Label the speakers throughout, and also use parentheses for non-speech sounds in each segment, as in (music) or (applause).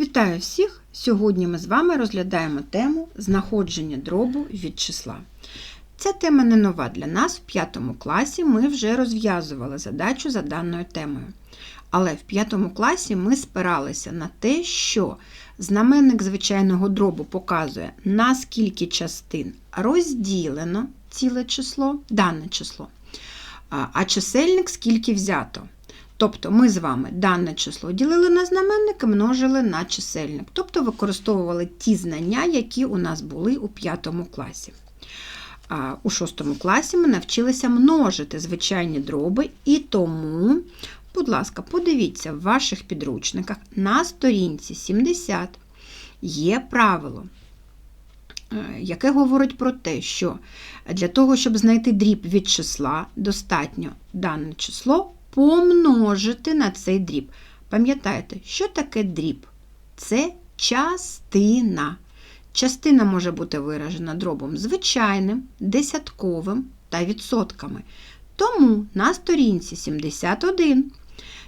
Speaker 1: Вітаю всіх! Сьогодні ми з вами розглядаємо тему знаходження дробу від числа. Ця тема не нова для нас. В 5 класі ми вже розв'язували задачу за даною темою. Але в 5 класі ми спиралися на те, що знаменник звичайного дробу показує, на скільки частин розділено ціле число, дане число, а чисельник скільки взято. Тобто ми з вами дане число ділили на знаменник множили на чисельник. Тобто використовували ті знання, які у нас були у 5 класі. У 6 класі ми навчилися множити звичайні дроби, і тому, будь ласка, подивіться в ваших підручниках на сторінці 70 є правило, е, яке говорить про те, що для того, щоб знайти дріб від числа, достатньо дане число помножити на цей дріб. Пам'ятаєте, що таке дріб? Це частина. Частина може бути виражена дробом звичайним, десятковим та відсотками. Тому на сторінці 71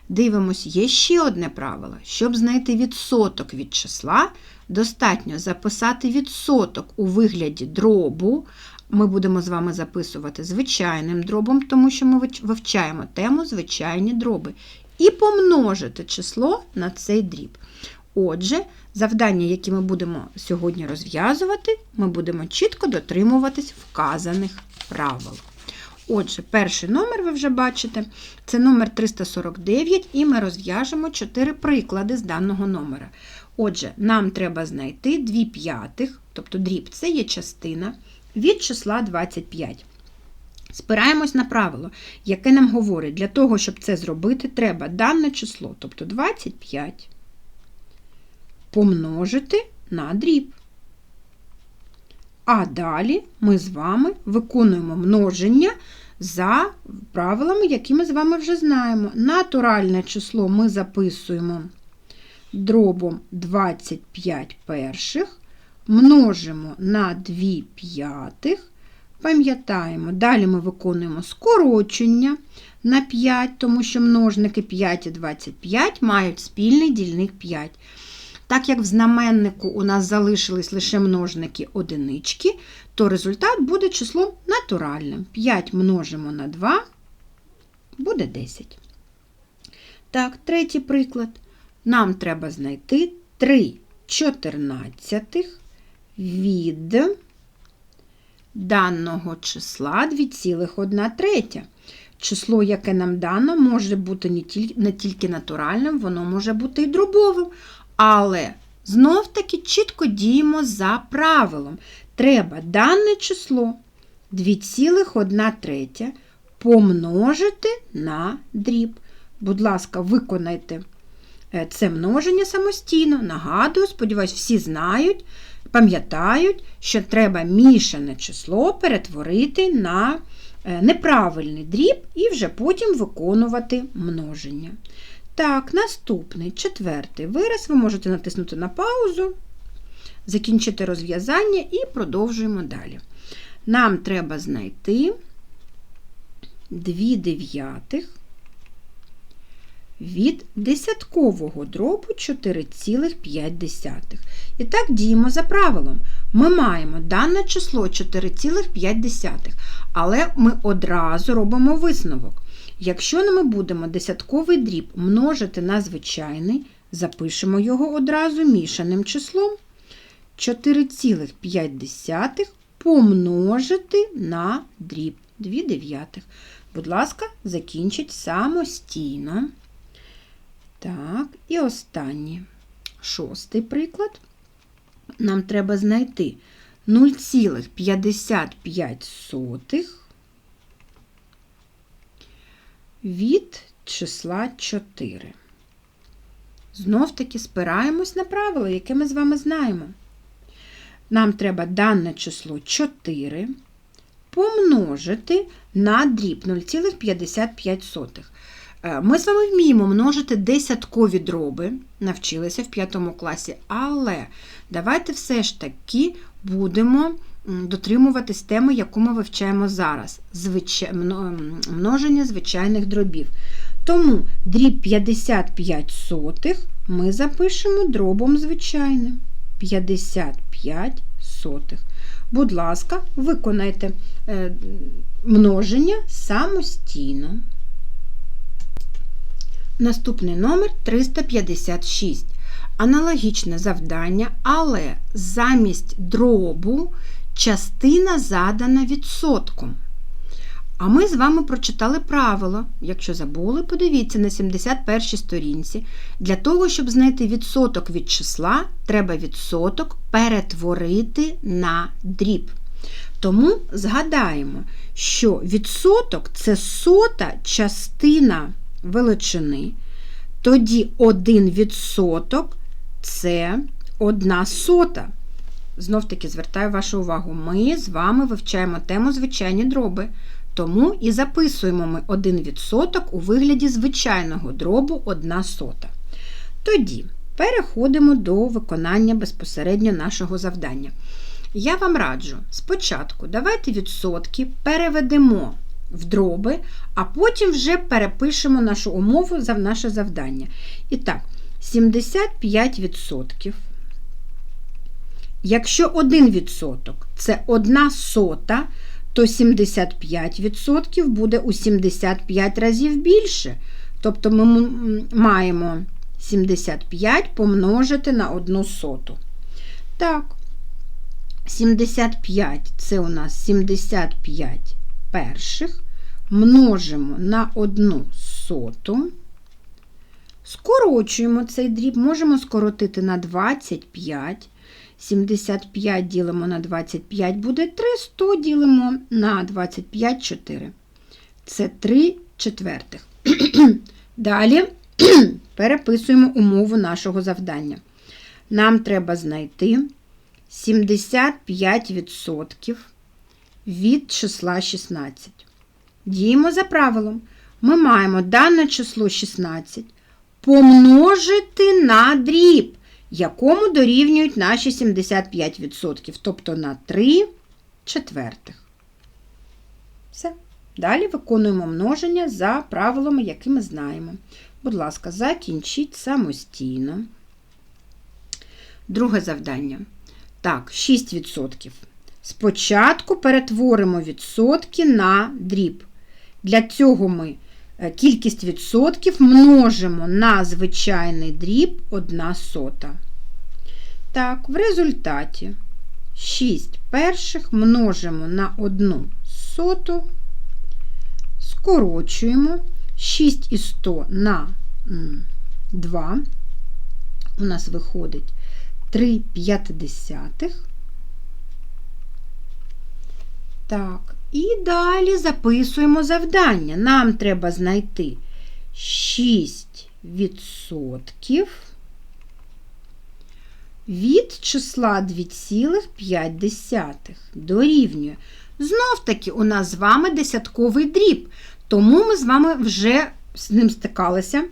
Speaker 1: дивимось, є ще одне правило. Щоб знайти відсоток від числа, достатньо записати відсоток у вигляді дробу, ми будемо з вами записувати звичайним дробом, тому що ми вивчаємо тему звичайні дроби. І помножити число на цей дріб. Отже, завдання, які ми будемо сьогодні розв'язувати, ми будемо чітко дотримуватись вказаних правил. Отже, перший номер ви вже бачите, це номер 349, і ми розв'яжемо 4 приклади з даного номера. Отже, нам треба знайти 2 п'ятих, тобто дріб це є частина від числа 25. Спираємось на правило, яке нам говорить, для того, щоб це зробити, треба дане число, тобто 25, помножити на дріб. А далі ми з вами виконуємо множення за правилами, які ми з вами вже знаємо. Натуральне число ми записуємо дробом 25 перших, множимо на 2 п'ятих. Пам'ятаємо, далі ми виконуємо скорочення на 5, тому що множники 5 і 25 мають спільний дільник 5. Так як в знаменнику у нас залишились лише множники одинички, то результат буде числом натуральним. 5 множимо на 2, буде 10. Так, третій приклад. Нам треба знайти 3 чотирнадцятих від даного числа 2,1 третя. Число, яке нам дано, може бути не тільки, не тільки натуральним, воно може бути і дробовим. Але знов-таки чітко діємо за правилом. Треба дане число 2,1 третя помножити на дріб. Будь ласка, виконайте е, це множення самостійно. Нагадую, сподіваюсь, всі знають, пам'ятають, що треба мішане число перетворити на е, неправильний дріб і вже потім виконувати множення. Так, наступний четвертий вираз ви можете натиснути на паузу, закінчити розв'язання і продовжуємо далі. Нам треба знайти 2 дев'ятих від десяткового дробу 4,5. І так діємо за правилом. Ми маємо дане число 4,5, але ми одразу робимо висновок. Якщо ми будемо десятковий дріб множити на звичайний, запишемо його одразу мішаним числом 4,5 помножити на дріб 2 дев'ятих. Будь ласка, закінчіть самостійно. Так, і останній шостий приклад. Нам треба знайти 0,55 від числа 4. Знов таки спираємось на правило, яке ми з вами знаємо. Нам треба дане число 4 помножити на дріб 0,55. Е, ми з вами вміємо множити десяткові дроби, навчилися в 5 класі, але давайте все ж таки будемо дотримуватись теми, яку ми вивчаємо зараз звич... множення звичайних дробів. Тому дріб 55 сотих ми запишемо дробом звичайним 55 сотих. Будь ласка, виконайте е, множення самостійно. Наступний номер 356. Аналогічне завдання, але замість дробу частина задана відсотком. А ми з вами прочитали правило. Якщо забули, подивіться на 71 сторінці. Для того, щоб знайти відсоток від числа, треба відсоток перетворити на дріб. Тому згадаємо, що відсоток це сота частина величини. Тоді один відсоток це одна сота. Знов таки звертаю вашу увагу, ми з вами вивчаємо тему звичайні дроби. Тому і записуємо ми 1% у вигляді звичайного дробу 1 сота. Тоді переходимо до виконання безпосередньо нашого завдання. Я вам раджу спочатку давайте відсотки переведемо в дроби, а потім вже перепишемо нашу умову за наше завдання. І так, 75%. Якщо 1% це 1 сота, то 75% буде у 75 разів більше. Тобто ми маємо 75 помножити на 1 соту. Так, 75 це у нас 75 перших. Множимо на 1 соту. Скорочуємо цей дріб, можемо скоротити на 25. 75 ділимо на 25 буде 3, 100 ділимо на 25 4. Це 3 четвертих. (clears throat) Далі (clears throat) переписуємо умову нашого завдання. Нам треба знайти 75% від числа 16. Діємо за правилом. Ми маємо дане число 16 помножити на дріб якому дорівнюють наші 75%, тобто на 3 четвертих. Все. Далі виконуємо множення за правилами, які ми знаємо. Будь ласка, закінчіть самостійно. Друге завдання. Так, 6%. Спочатку перетворимо відсотки на дріб. Для цього ми Е, кількість відсотків множимо на звичайний дріб 1 сота. Так, в результаті 6 перших множимо на 1 соту, скорочуємо 6 і 100 на 2. У нас виходить 3 п'ятдесятих. Так, і далі записуємо завдання. Нам треба знайти 6% від числа 2,5 дорівнює. Знов таки, у нас з вами десятковий дріб, тому ми з вами вже з ним стикалися.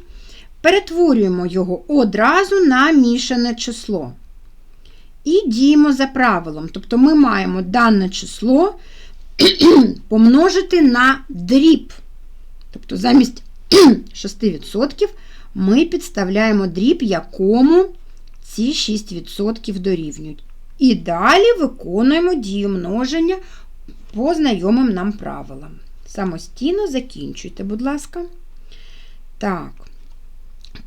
Speaker 1: Перетворюємо його одразу на мішане число. І діємо за правилом. Тобто ми маємо дане число (clears throat) помножити на дріб. Тобто замість (clears throat) 6% ми підставляємо дріб, якому ці 6% дорівнюють. І далі виконуємо дію множення по знайомим нам правилам. Самостійно закінчуйте, будь ласка. Так,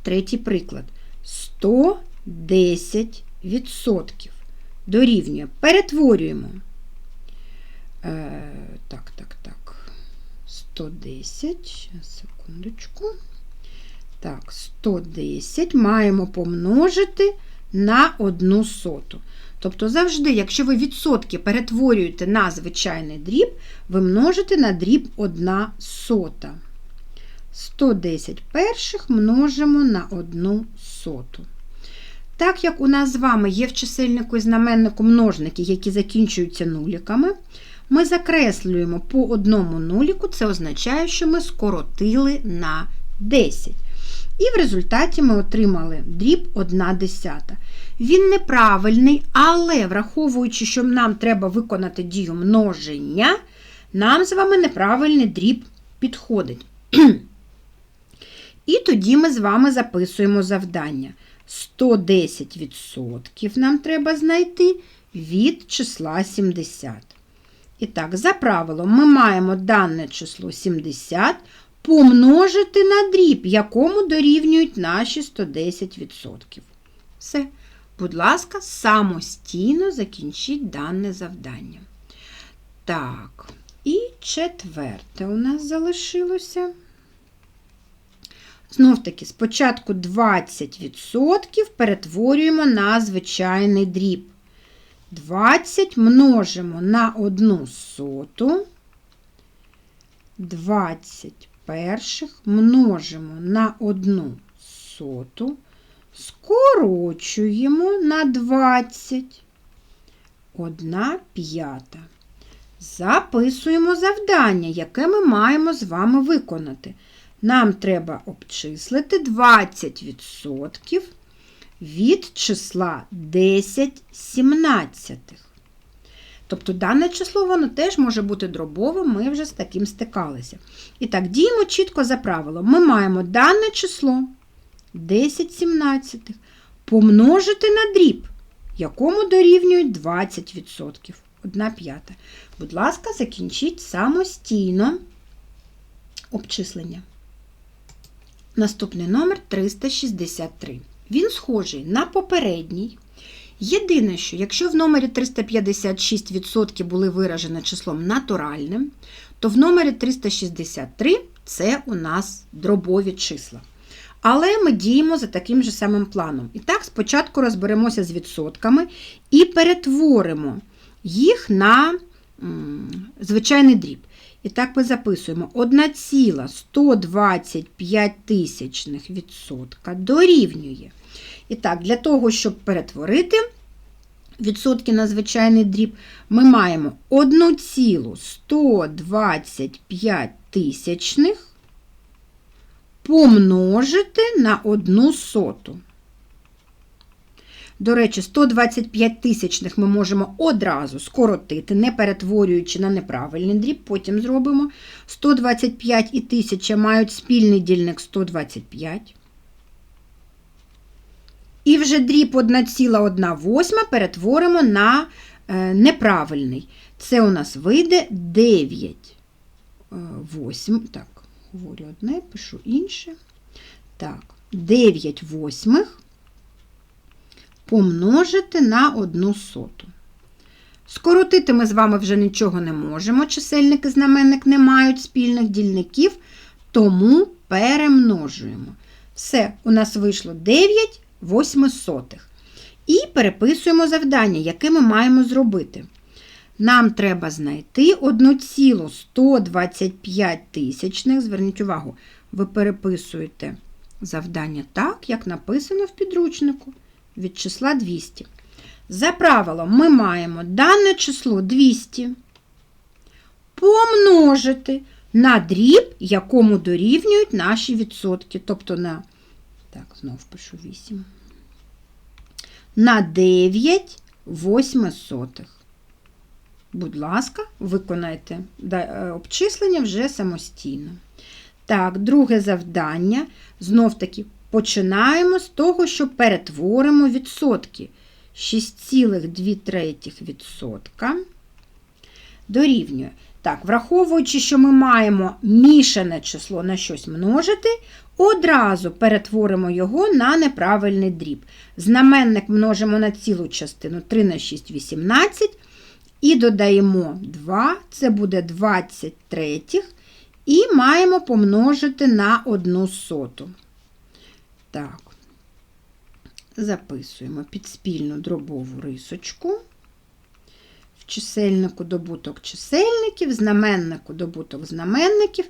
Speaker 1: третій приклад. 110% дорівнює. Перетворюємо. Е, так, так, так. 110. Секундочку. Так, 110 маємо помножити на одну соту. Тобто, завжди, якщо ви відсотки перетворюєте на звичайний дріб, ви множите на дріб 1 сота. 110 перших множимо на 1 соту. Так як у нас з вами є в чисельнику і знаменнику множники, які закінчуються нуліками, ми закреслюємо по одному нуліку, це означає, що ми скоротили на 10. І в результаті ми отримали дріб 1 десята. Він неправильний, але враховуючи, що нам треба виконати дію множення, нам з вами неправильний дріб підходить. (clears throat) І тоді ми з вами записуємо завдання. 110% нам треба знайти від числа 70. І так, за правилом, ми маємо дане число 70 помножити на дріб, якому дорівнюють наші 110%. Все. Будь ласка, самостійно закінчіть дане завдання. Так, і четверте у нас залишилося. Знов таки, спочатку 20% перетворюємо на звичайний дріб. 20 множимо на 1 соту. 20 перших множимо на 1 соту. Скорочуємо на 20. 1 п'ята. Записуємо завдання, яке ми маємо з вами виконати. Нам треба обчислити 20% від числа 10 сімнадцятих. Тобто дане число воно теж може бути дробовим, ми вже з таким стикалися. І так, діємо чітко за правилом. Ми маємо дане число 10 сімнадцятих помножити на дріб, якому дорівнюють 20%. 1 п'ята. Будь ласка, закінчіть самостійно обчислення. Наступний номер 363. Він схожий на попередній. Єдине, що якщо в номері 356% були виражені числом натуральним, то в номері 363 це у нас дробові числа. Але ми діємо за таким же самим планом. І так, спочатку розберемося з відсотками і перетворимо їх на звичайний дріб. І так ми записуємо 1,125 тисячних відсотка дорівнює. І так, для того, щоб перетворити відсотки на звичайний дріб, ми маємо 1,125 тисячних помножити на 1 соту. До речі, 125 тисячних ми можемо одразу скоротити, не перетворюючи на неправильний дріб, потім зробимо. 125 і 1000 мають спільний дільник 125. І вже дріб 1,1 перетворимо на е, неправильний. Це у нас вийде 9 8. Так, говорю одне, пишу інше. Так, 9 восьмих помножити на 1 соту. Скоротити ми з вами вже нічого не можемо. Чисельник і знаменник не мають спільних дільників, тому перемножуємо. Все, у нас вийшло 9 восьмисотих. І переписуємо завдання, яке ми маємо зробити. Нам треба знайти 1,125 тисячних. Зверніть увагу, ви переписуєте завдання так, як написано в підручнику від числа 200. За правилом, ми маємо дане число 200 помножити на дріб, якому дорівнюють наші відсотки. Тобто на, так, знов пишу 8, на 9 восьмисотих. Будь ласка, виконайте е, обчислення вже самостійно. Так, друге завдання. Знов таки починаємо з того, що перетворимо відсотки. 6,2% дорівнює. Так, враховуючи, що ми маємо мішане число на щось множити, одразу перетворимо його на неправильний дріб. Знаменник множимо на цілу частину 3 на 6 18. І додаємо 2, це буде 23, і маємо помножити на 1 соту. Так, записуємо під спільну дробову рисочку. В чисельнику добуток чисельників, знаменнику добуток знаменників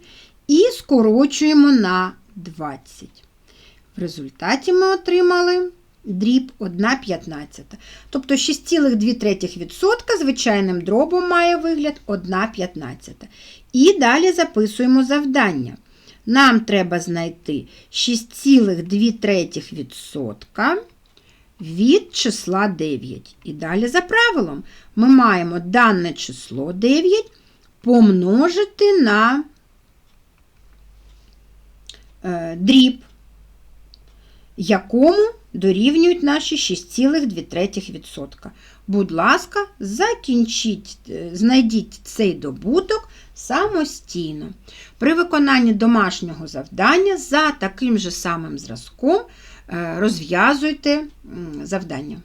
Speaker 1: і скорочуємо на 20. В результаті ми отримали дріб 1,15. Тобто 6,2% звичайним дробом має вигляд 1,15. І далі записуємо завдання. Нам треба знайти 6,2% від числа 9. І далі за правилом ми маємо дане число 9 помножити на е, дріб, якому дорівнюють наші 6,2%. Будь ласка, закінчіть, е, знайдіть цей добуток самостійно. При виконанні домашнього завдання за таким же самим зразком е, розв'язуйте завдання.